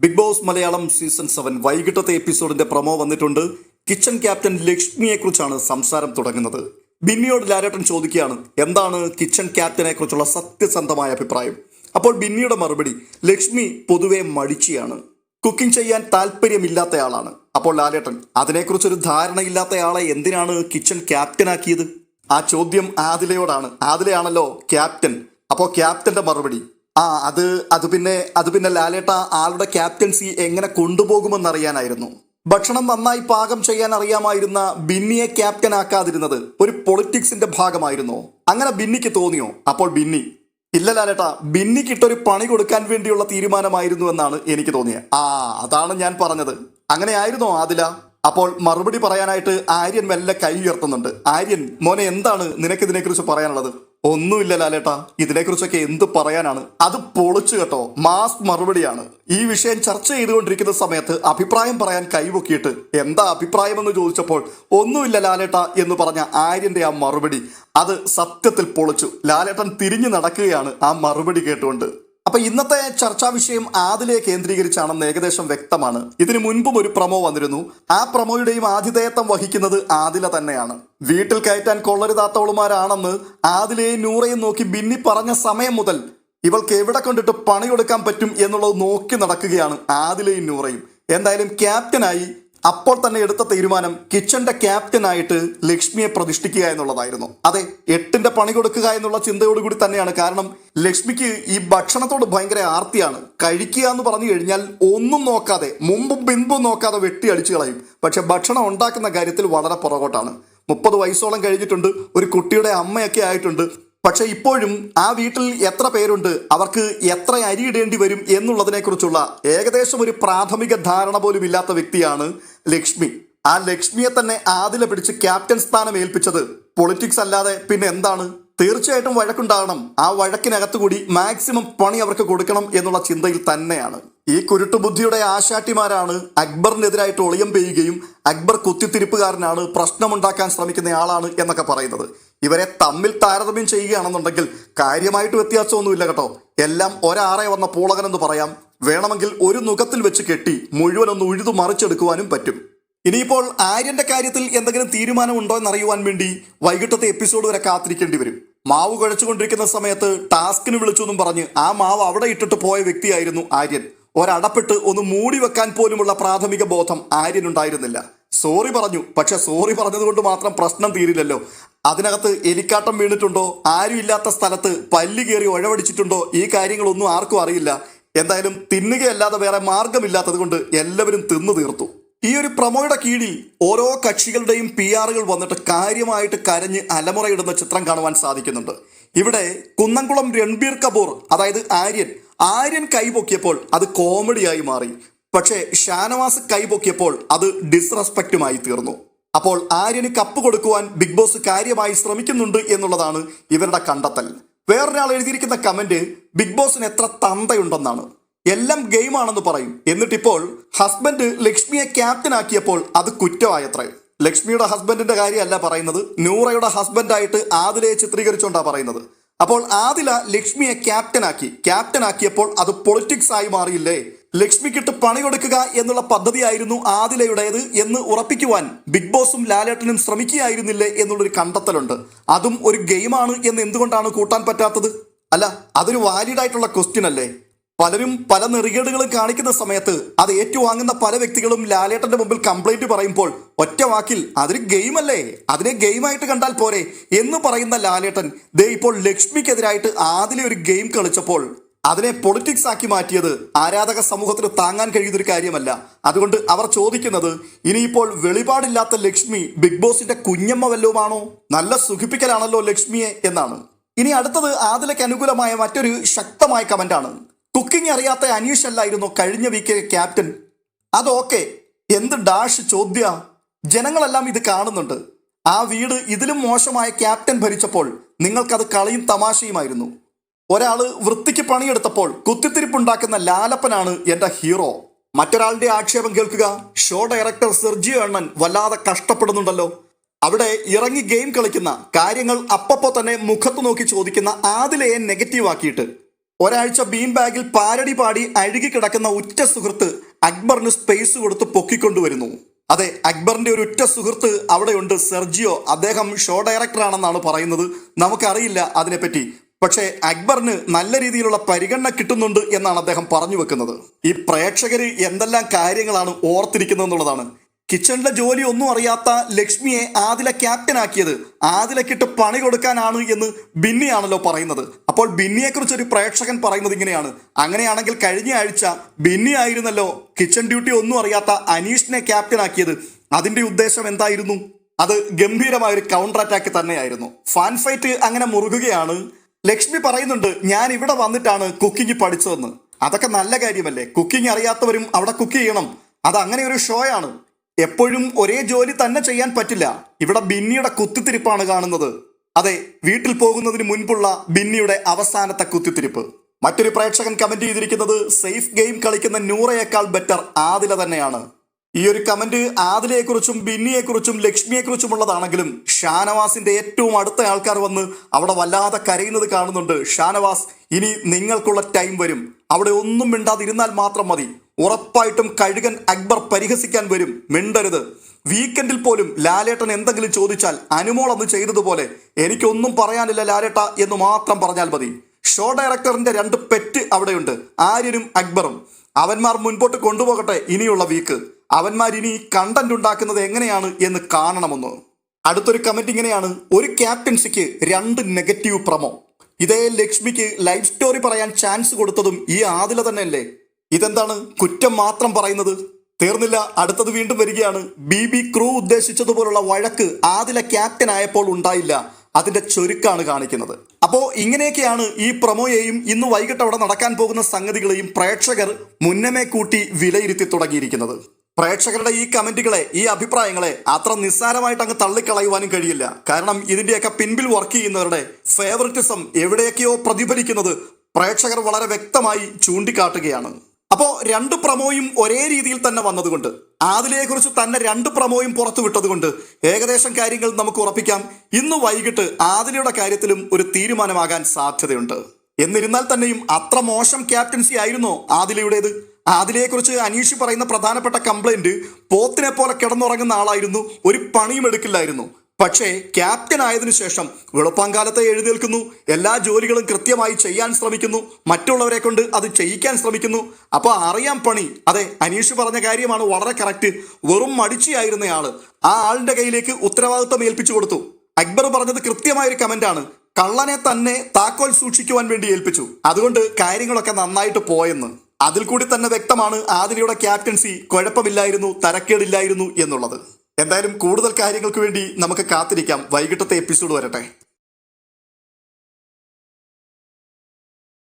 Big boss Malayalam season seven വൈകിട്ടത്തെ എപ്പിസോഡിന്റെ promo വന്നിട്ടുണ്ട്. കിച്ചൺ ക്യാപ്റ്റൻ ലക്ഷ്മിയെ കുറിച്ചാണ് സംസാരം തുടങ്ങുന്നത്. ബിന്നിയോട് ലാലേട്ടൻ ചോദിക്കുകയാണ് എന്താണ് കിച്ചൺ ക്യാപ്റ്റനെ കുറിച്ചുള്ള സത്യസന്ധമായ അഭിപ്രായം? അപ്പോൾ ബിന്നിയുടെ മറുപടി ലക്ഷ്മി പൊതുവെ മടിച്ചിയാണ്. കുക്കിംഗ് ചെയ്യാൻ താല്പര്യമില്ലാത്തയാളാണ്. അപ്പോൾ ലാലേട്ടൻ അതിനെക്കുറിച്ചൊരു ധാരണയില്ലാത്തയാളെ എന്തിനാണ് കിച്ചൺ ക്യാപ്റ്റനാക്കിയത്? ആ ചോദ്യം ആദിലയോടാണ്. ആദിലയാണല്ലോ ക്യാപ്റ്റൻ. അപ്പോൾ ക്യാപ്റ്റന്റെ മറുപടി ആ അത് അത് പിന്നെ അത് പിന്നെ ലാലേട്ട ആളുടെ ക്യാപ്റ്റൻസി എങ്ങനെ കൊണ്ടുപോകുമെന്നറിയാനായിരുന്നു. ഭക്ഷണം നന്നായി പാകം ചെയ്യാൻ അറിയാമായിരുന്ന ബിന്നിയെ ക്യാപ്റ്റൻ ആക്കാതിരുന്നത് ഒരു പൊളിറ്റിക്സിന്റെ ഭാഗമായിരുന്നോ. അങ്ങനെ ബിന്നിക്ക് തോന്നിയോ? അപ്പോൾ ബിന്നി. ഇല്ല ലാലേട്ട ബിന്നിക്കിട്ടൊരു പണി കൊടുക്കാൻ വേണ്ടിയുള്ള തീരുമാനമായിരുന്നു എന്നാണ് എനിക്ക് തോന്നിയത് ആ അതാണ് ഞാൻ പറഞ്ഞത്. അങ്ങനെ ആയിരുന്നോ ആദില? അപ്പോൾ മറുപടി പറയാനായിട്ട് ആര്യൻ മെല്ലെ കൈ ഉയർത്തുന്നുണ്ട്. ആര്യൻ മോനെ എന്താണ് നിനക്കിതിനെക്കുറിച്ച് പറയാനുള്ളത്? ഒന്നുമില്ല ലാലേട്ടാ. ഇതിനെക്കുറിച്ചൊക്കെ എന്ത് പറയാനാണ്? അത് പൊളിച്ചു കേട്ടോ. മാസ് മറുപടിയാണ്. ഈ വിഷയം ചർച്ച ചെയ്തുകൊണ്ടിരിക്കുന്ന സമയത്ത് അഭിപ്രായം പറയാൻ കൈപൊക്കിയിട്ട് എന്താ അഭിപ്രായം എന്ന് ചോദിച്ചപ്പോൾ ഒന്നുമില്ല ലാലേട്ട എന്ന് പറഞ്ഞ ആര്യന്റെ ആ മറുപടി അത് സത്യത്തിൽ പൊളിച്ചു. ലാലേട്ടൻ തിരിഞ്ഞു നടക്കുകയാണ് ആ മറുപടി കേട്ടുകൊണ്ട്. അപ്പൊ ഇന്നത്തെ ചർച്ചാ വിഷയം ആദിലെ കേന്ദ്രീകരിച്ചാണെന്ന് ഏകദേശം വ്യക്തമാണ്. ഇതിനു മുൻപും ഒരു പ്രമോ വന്നിരുന്നു. ആ പ്രമോയുടെയും ആതിഥേയത്വം വഹിക്കുന്നത് ആദില തന്നെയാണ്. വീട്ടിൽ കയറ്റാൻ കൊള്ളരുതാത്തവളുമാരാണെന്ന് ആദിലെയും നൂറയും നോക്കി ബിന്നി പറഞ്ഞ സമയം മുതൽ ഇവൾക്ക് എവിടെ കൊണ്ടിട്ട് പണിയെടുക്കാൻ പറ്റും എന്നുള്ളത് നോക്കി നടക്കുകയാണ് ആദിലയും നൂറയും. എന്തായാലും ക്യാപ്റ്റനായി അപ്പോൾ തന്നെ എടുത്ത തീരുമാനം കിച്ചന്റെ ക്യാപ്റ്റനായിട്ട് ലക്ഷ്മിയെ പ്രതിഷ്ഠിക്കുക എന്നുള്ളതായിരുന്നു. അതെ എട്ടിന്റെ പണി കൊടുക്കുക എന്നുള്ള ചിന്തയോടുകൂടി തന്നെയാണ്. കാരണം ലക്ഷ്മിക്ക് ഈ ഭക്ഷണത്തോട് ഭയങ്കര ആർത്തിയാണ്. കഴിക്കുക എന്ന് പറഞ്ഞു കഴിഞ്ഞാൽ ഒന്നും നോക്കാതെ മുമ്പും പിൻപും നോക്കാതെ വെട്ടി അടിച്ചു കളയും. പക്ഷെ ഭക്ഷണം ഉണ്ടാക്കുന്ന കാര്യത്തിൽ വളരെ പുറകോട്ടാണ്. മുപ്പത് വയസ്സോളം കഴിഞ്ഞിട്ടുണ്ട്. ഒരു കുട്ടിയുടെ അമ്മയൊക്കെ ആയിട്ടുണ്ട്. പക്ഷെ ഇപ്പോഴും ആ വീട്ടിൽ എത്ര പേരുണ്ട് അവർക്ക് എത്ര അരി ഇടേണ്ടി വരും എന്നുള്ളതിനെക്കുറിച്ചുള്ള ഏകദേശം ഒരു പ്രാഥമിക ധാരണ പോലും ഇല്ലാത്ത വ്യക്തിയാണ് ലക്ഷ്മി. ആ ലക്ഷ്മിയെ തന്നെ ആദില പിടിച്ച് ക്യാപ്റ്റൻ സ്ഥാനം ഏൽപ്പിച്ചത് പൊളിറ്റിക്സ് അല്ലാതെ പിന്നെ എന്താണ്? തീർച്ചയായിട്ടും വഴക്കുണ്ടാകണം. ആ വഴക്കിനകത്ത് കൂടി മാക്സിമം പണി അവർക്ക് കൊടുക്കണം എന്നുള്ള ചിന്തയിൽ തന്നെയാണ്. ഈ കുരുട്ടുബുദ്ധിയുടെ ആശാട്ടിമാരാണ് അക്ബറിനെതിരായിട്ട് ഒളിയം പെയ്യുകയും അക്ബർ കുത്തിത്തിരിപ്പുകാരനാണ് പ്രശ്നമുണ്ടാക്കാൻ ശ്രമിക്കുന്ന ആളാണ് എന്നൊക്കെ പറയുന്നത്. ഇവരെ തമ്മിൽ താരതമ്യം ചെയ്യുകയാണെന്നുണ്ടെങ്കിൽ കാര്യമായിട്ട് വ്യത്യാസമൊന്നുമില്ല കേട്ടോ. എല്ലാം ഒരാറെ വന്ന പൂളകനെന്ന് പറയാം. വേണമെങ്കിൽ ഒരു നുഖത്തിൽ വെച്ച് കെട്ടി മുഴുവനൊന്ന് ഉഴുതു മറിച്ചെടുക്കുവാനും പറ്റും. ഇനിയിപ്പോൾ ആര്യന്റെ കാര്യത്തിൽ എന്തെങ്കിലും തീരുമാനമുണ്ടോ എന്നറിയുവാൻ വേണ്ടി വൈകിട്ടത്തെ എപ്പിസോഡ് വരെ കാത്തിരിക്കേണ്ടി വരും. മാവ് കുഴച്ചുകൊണ്ടിരിക്കുന്ന സമയത്ത് ടാസ്കിന് വിളിച്ചു എന്നും പറഞ്ഞ് ആ മാവ് അവിടെ ഇട്ടിട്ട് പോയ വ്യക്തിയായിരുന്നു ആര്യൻ. ഒരടപ്പെട്ട് ഒന്ന് മൂടി വെക്കാൻ പോലുമുള്ള പ്രാഥമിക ബോധം ആര്യനുണ്ടായിരുന്നില്ല. സോറി പറഞ്ഞു. പക്ഷെ സോറി പറഞ്ഞതുകൊണ്ട് മാത്രം പ്രശ്നം തീരില്ലല്ലോ. അതിനകത്ത് എലിക്കാട്ടം വീണിട്ടുണ്ടോ? ആരും ഇല്ലാത്ത സ്ഥലത്ത് പല്ല് കയറി ഉഴവടിച്ചിട്ടുണ്ടോ ഈ കാര്യങ്ങളൊന്നും ആർക്കും അറിയില്ല. എന്തായാലും തിന്നുകയല്ലാതെ വേറെ മാർഗമില്ലാത്തത് കൊണ്ട് എല്ലാവരും തിന്നു തീർത്തു. ഈ ഒരു പ്രമോയുടെ കീഴിൽ ഓരോ കക്ഷികളുടെയും പി ആറുകൾ വന്നിട്ട് കാര്യമായിട്ട് കരഞ്ഞ് അലമുറയിടുന്ന ചിത്രം കാണുവാൻ സാധിക്കുന്നുണ്ട്. ഇവിടെ കുന്നംകുളം രൺബീർ കപൂർ അതായത് ആര്യൻ ആര്യൻ കൈപൊക്കിയപ്പോൾ അത് കോമഡിയായി മാറി. പക്ഷേ ഷാനവാസ് കൈപൊക്കിയപ്പോൾ അത് ഡിസ്റെസ്പെക്റ്റുമായി തീർന്നു. അപ്പോൾ ആര്യന് കപ്പ് കൊടുക്കുവാൻ ബിഗ് ബോസ് കാര്യമായി ശ്രമിക്കുന്നുണ്ട് എന്നുള്ളതാണ് ഇവരുടെ കണ്ടെത്തൽ. വേറൊരാൾ എഴുതിയിരിക്കുന്ന കമന്റ് ബിഗ് ബോസിന് എത്ര തന്തയുണ്ടെന്നാണ്. എല്ലാം ഗെയിമാണെന്ന് പറയും. എന്നിട്ടിപ്പോൾ ഹസ്ബൻഡ് ലക്ഷ്മിയെ ക്യാപ്റ്റൻ ആക്കിയപ്പോൾ അത് കുറ്റമായത്രേ. ലക്ഷ്മിയുടെ ഹസ്ബൻഡിന്റെ കാര്യമല്ല പറയുന്നത്. നൂറയുടെ ഹസ്ബൻഡായിട്ട് ആദിലയെ ചിത്രീകരിച്ചോണ്ടാ പറയുന്നത്. അപ്പോൾ ആദില ലക്ഷ്മിയെ ക്യാപ്റ്റൻ ആക്കി. ക്യാപ്റ്റൻ ആക്കിയപ്പോൾ അത് പൊളിറ്റിക്സ് ആയി മാറിയില്ലേ? ലക്ഷ്മിക്കിട്ട് പണി കൊടുക്കുക എന്നുള്ള പദ്ധതിയായിരുന്നു ആദിലയുടേത് എന്ന് ഉറപ്പിക്കുവാൻ ബിഗ് ബോസും ലാലേട്ടനും ശ്രമിക്കുകയായിരുന്നില്ലേ എന്നുള്ളൊരു കണ്ടെത്തലുണ്ട്. അതും ഒരു ഗെയിമാണ് എന്ന് എന്തുകൊണ്ടാണ് കൂട്ടാൻ പറ്റാത്തത്? അല്ല അതൊരു വാലിഡ് ആയിട്ടുള്ള ക്വസ്റ്റ്യൻ അല്ലേ? പലരും പല നെറികേടുകളും കാണിക്കുന്ന സമയത്ത് അത് ഏറ്റുവാങ്ങുന്ന പല വ്യക്തികളും ലാലേട്ടന്റെ മുമ്പിൽ കംപ്ലൈന്റ് പറയുമ്പോൾ ഒറ്റ വാക്കിൽ അതൊരു ഗെയിമല്ലേ അതിനെ ഗെയിമായിട്ട് കണ്ടാൽ പോരെ? എന്ന് പറയുന്ന ലാലേട്ടൻ ദേ ഇപ്പോൾ ലക്ഷ്മിക്കെതിരായിട്ട് ആദിലെ ഒരു ഗെയിം കളിച്ചപ്പോൾ അതിനെ പൊളിറ്റിക്സ് ആക്കി മാറ്റിയത് ആരാധക സമൂഹത്തിന് താങ്ങാൻ കഴിയുന്നൊരു കാര്യമല്ല. അതുകൊണ്ട് അവർ ചോദിക്കുന്നത് ഇനിയിപ്പോൾ വെളിപാടില്ലാത്ത ലക്ഷ്മി ബിഗ് ബോസിന്റെ കുഞ്ഞമ്മ വല്ലവുമാണോ? നല്ല സുഖിപ്പിക്കലാണല്ലോ ലക്ഷ്മിയെ എന്നാണ്. ഇനി അടുത്തത് ആദിലയ്ക്ക് അനുകൂലമായ മറ്റൊരു ശക്തമായ കമന്റാണ് കുക്കിംഗ് അറിയാത്ത അനീഷ് അല്ലായിരുന്നു കഴിഞ്ഞ വീക്ക് ക്യാപ്റ്റൻ അതൊക്കെ എന്ത് ഡാഷ് ചോദ്യ? ജനങ്ങളെല്ലാം ഇത് കാണുന്നുണ്ട്. ആ വീട് ഇതിലും മോശമായ ക്യാപ്റ്റൻ ഭരിച്ചപ്പോൾ നിങ്ങൾക്കത് കളിയും തമാശയുമായിരുന്നു. ഒരാൾ വൃത്തിക്ക് പണിയെടുത്തപ്പോൾ കുത്തിത്തിരിപ്പുണ്ടാക്കുന്ന ലാലപ്പനാണ് എന്റെ ഹീറോ. മറ്റൊരാളുടെ ആക്ഷേപം കേൾക്കുക. ഷോ ഡയറക്ടർ സെർജിയോ അണ്ണൻ വല്ലാതെ കഷ്ടപ്പെടുന്നുണ്ടല്ലോ. അവിടെ ഇറങ്ങി ഗെയിം കളിക്കുന്ന കാര്യങ്ങൾ അപ്പപ്പോ തന്നെ മുഖത്ത് നോക്കി ചോദിക്കുന്ന ആദിലയെ നെഗറ്റീവ് ആക്കിയിട്ട്. ഒരാഴ്ച ബീം ബാഗിൽ പാരടി പാടി അഴുകി കിടക്കുന്ന ഉറ്റ സുഹൃത്ത് അക്ബറിന് സ്പേസ് കൊടുത്ത് പൊക്കിക്കൊണ്ടുവരുന്നു. അതെ അക്ബറിന്റെ ഒരു ഉറ്റ സുഹൃത്ത് അവിടെയുണ്ട് സെർജിയോ. അദ്ദേഹം ഷോ ഡയറക്ടറാണെന്നാണ് പറയുന്നത്. നമുക്കറിയില്ല അതിനെപ്പറ്റി. പക്ഷേ അക്ബറിന് നല്ല രീതിയിലുള്ള പരിഗണന കിട്ടുന്നുണ്ട് എന്നാണ് അദ്ദേഹം പറഞ്ഞു വെക്കുന്നത്. ഈ പ്രേക്ഷകര് എന്തെല്ലാം കാര്യങ്ങളാണ് ഓർത്തിരിക്കുന്നത് എന്നുള്ളതാണ് കിച്ചണിലെ ജോലി ഒന്നും അറിയാത്ത ലക്ഷ്മിയെ ആദില ക്യാപ്റ്റൻ ക്യാപ്റ്റനാക്കിയത് ആദിലക്കിട്ട് പണി കൊടുക്കാനാണ് എന്ന് ബിന്നിയാണല്ലോ പറയുന്നത്. അപ്പോൾ ബിന്നിയെ കുറിച്ച് ഒരു പ്രേക്ഷകൻ പറയുന്നത് ഇങ്ങനെയാണ്. അങ്ങനെയാണെങ്കിൽ കഴിഞ്ഞ ആഴ്ച ബിന്നി ആയിരുന്നല്ലോ കിച്ചൺ ഡ്യൂട്ടി ഒന്നും അറിയാത്ത അനീഷിനെ ക്യാപ്റ്റൻ ആക്കിയത്. അതിന്റെ ഉദ്ദേശം എന്തായിരുന്നു? അത് ഗംഭീരമായ ഒരു കൗണ്ടർ അറ്റാക്ക് തന്നെയായിരുന്നു. ഫാൻ ഫൈറ്റ് അങ്ങനെ മുറുകുകയാണ്. ലക്ഷ്മി പറയുന്നുണ്ട് ഞാൻ ഇവിടെ വന്നിട്ടാണ് കുക്കിംഗ് പഠിച്ചതെന്ന്. അതൊക്കെ നല്ല കാര്യമല്ലേ? കുക്കിംഗ് അറിയാത്തവരും അവിടെ കുക്ക് ചെയ്യണം. അത് അങ്ങനെ ഒരു ഷോ ആണ്. എപ്പോഴും ഒരേ ജോലി തന്നെ ചെയ്യാൻ പറ്റില്ല. ഇവിടെ ബിന്നിയുടെ കുത്തിത്തിരിപ്പാണ് കാണുന്നത്. അതെ വീട്ടിൽ പോകുന്നതിന് മുൻപുള്ള ബിന്നിയുടെ അവസാനത്തെ കുത്തിത്തിരിപ്പ്. മറ്റൊരു പ്രേക്ഷകൻ കമന്റ് ചെയ്തിരിക്കുന്നത് സേഫ് ഗെയിം കളിക്കുന്ന നൂറയേക്കാൾ ബെറ്റർ ആദില തന്നെയാണ്. ഈ ഒരു കമന്റ് ആദിലയെക്കുറിച്ചും ബിന്നിയെക്കുറിച്ചും ലക്ഷ്മിയെക്കുറിച്ചുമുള്ളതാണെങ്കിലും ഷാനവാസിന്റെ ഏറ്റവും അടുത്ത ആൾക്കാർ വന്ന് അവിടെ വല്ലാതെ കരയുന്നത് കാണുന്നുണ്ട്. ഷാനവാസ് ഇനി നിങ്ങൾക്കുള്ള ടൈം വരും. അവിടെ ഒന്നും മിണ്ടാതിരുന്നാൽ മാത്രം മതി. ഉറപ്പായിട്ടും കഴുകൻ അക്ബർ പരിഹസിക്കാൻ വരും. മിണ്ടരുത്. വീക്കെൻഡിൽ പോലും ലാലേട്ടൻ എന്തെങ്കിലും ചോദിച്ചാൽ അനുമോൾ അന്ന് ചെയ്തതുപോലെ എനിക്കൊന്നും പറയാനില്ല ലാലേട്ട എന്ന് മാത്രം പറഞ്ഞാൽ മതി. ഷോ ഡയറക്ടറിന്റെ രണ്ട് പെറ്റ് അവിടെയുണ്ട്. ആര്യനും അക്ബറും. അവന്മാർ മുൻപോട്ട് കൊണ്ടുപോകട്ടെ ഇനിയുള്ള വീക്ക്. അവന്മാർ ഇനി കണ്ടന്റ് ഉണ്ടാക്കുന്നത് എങ്ങനെയാണ് എന്ന് കാണണമെന്ന്. അടുത്തൊരു കമന്റ് ഇങ്ങനെയാണ്. ഒരു ക്യാപ്റ്റൻസിക്ക് രണ്ട് നെഗറ്റീവ് പ്രമോ ഇതേ ലക്ഷ്മിക്ക് ലൈഫ് സ്റ്റോറി പറയാൻ ചാൻസ് കൊടുത്തതും ഈ ആദില തന്നെയല്ലേ? ഇതെന്താണ്? കുറ്റം മാത്രം പറയുന്നത്? തീർന്നില്ല. അടുത്തത് വീണ്ടും വരികയാണ്. ബി ബി ക്രൂ ഉദ്ദേശിച്ചതുപോലുള്ള വഴക്ക് ആദില ക്യാപ്റ്റൻ ആയപ്പോൾ ഉണ്ടായില്ല. അതിന്റെ ചുരുക്കാണ് കാണിക്കുന്നത്. അപ്പോ ഇങ്ങനെയൊക്കെയാണ് ഈ പ്രമോയെയും ഇന്ന് വൈകിട്ട് അവിടെ നടക്കാൻ പോകുന്ന സംഗതികളെയും പ്രേക്ഷകർ മുന്നമേ കൂട്ടി വിലയിരുത്തി തുടങ്ങിയിരിക്കുന്നത്. പ്രേക്ഷകരുടെ ഈ കമന്റുകളെ ഈ അഭിപ്രായങ്ങളെ അത്ര നിസ്സാരമായിട്ട് അങ്ങ് തള്ളിക്കളയുവാനും കഴിയില്ല. കാരണം ഇതിന്റെയൊക്കെ പിൻപിൽ വർക്ക് ചെയ്യുന്നവരുടെ ഫേവറിറ്റിസം എവിടെയൊക്കെയോ പ്രതിഫലിക്കുന്നത് പ്രേക്ഷകർ വളരെ വ്യക്തമായി ചൂണ്ടിക്കാട്ടുകയാണ്. അപ്പോ രണ്ട് പ്രമോയും ഒരേ രീതിയിൽ തന്നെ വന്നതുകൊണ്ട് ആദിലയെ കുറിച്ച് തന്നെ രണ്ട് പ്രമോയും പുറത്തു വിട്ടതുകൊണ്ട് ഏകദേശം കാര്യങ്ങൾ നമുക്ക് ഉറപ്പിക്കാം. ഇന്ന് വൈകിട്ട് ആദിലയുടെ കാര്യത്തിലും ഒരു തീരുമാനമാകാൻ സാധ്യതയുണ്ട്. എന്നിരുന്നാൽ തന്നെയും അത്ര മോശം ക്യാപ്റ്റൻസി ആയിരുന്നോ ആദിലയുടേത്? ആദിലയെ കുറിച്ച് അനീഷ് പറയുന്ന പ്രധാനപ്പെട്ട കംപ്ലൈന്റ് പോത്തിനെ പോലെ കിടന്നുറങ്ങുന്ന ആളായിരുന്നു. ഒരു പണിയും എടുക്കില്ലായിരുന്നു. പക്ഷേ ക്യാപ്റ്റൻ ആയതിനു ശേഷം വെളുപ്പാങ്കാലത്തെ എഴുന്നേൽക്കുന്നു. എല്ലാ ജോലികളും കൃത്യമായി ചെയ്യാൻ ശ്രമിക്കുന്നു. മറ്റുള്ളവരെ കൊണ്ട് അത് ചെയ്യിക്കാൻ ശ്രമിക്കുന്നു. അപ്പോൾ അറിയാം പണി. അതെ അനീഷ് പറഞ്ഞ കാര്യമാണ് വളരെ കറക്റ്റ് വെറും മടിച്ചിയായിരുന്നയാൾ ആ ആളിന്റെ കയ്യിലേക്ക് ഉത്തരവാദിത്വം ഏൽപ്പിച്ചു കൊടുത്തു. അക്ബർ പറഞ്ഞത് കൃത്യമായ ഒരു കമന്റ് ആണ്. കള്ളനെ തന്നെ താക്കോൽ സൂക്ഷിക്കുവാൻ വേണ്ടി ഏൽപ്പിച്ചു. അതുകൊണ്ട് കാര്യങ്ങളൊക്കെ നന്നായിട്ട് പോയെന്ന്. അതിൽ കൂടി തന്നെ വ്യക്തമാണ് ആതിരയുടെ ക്യാപ്റ്റൻസി കുഴപ്പമില്ലായിരുന്നു തരക്കേടില്ലായിരുന്നു എന്നുള്ളത്. എന്തായാലും കൂടുതൽ കാര്യങ്ങൾക്ക് വേണ്ടി നമുക്ക് കാത്തിരിക്കാം. വൈകിട്ടത്തെ എപ്പിസോഡ് വരട്ടെ.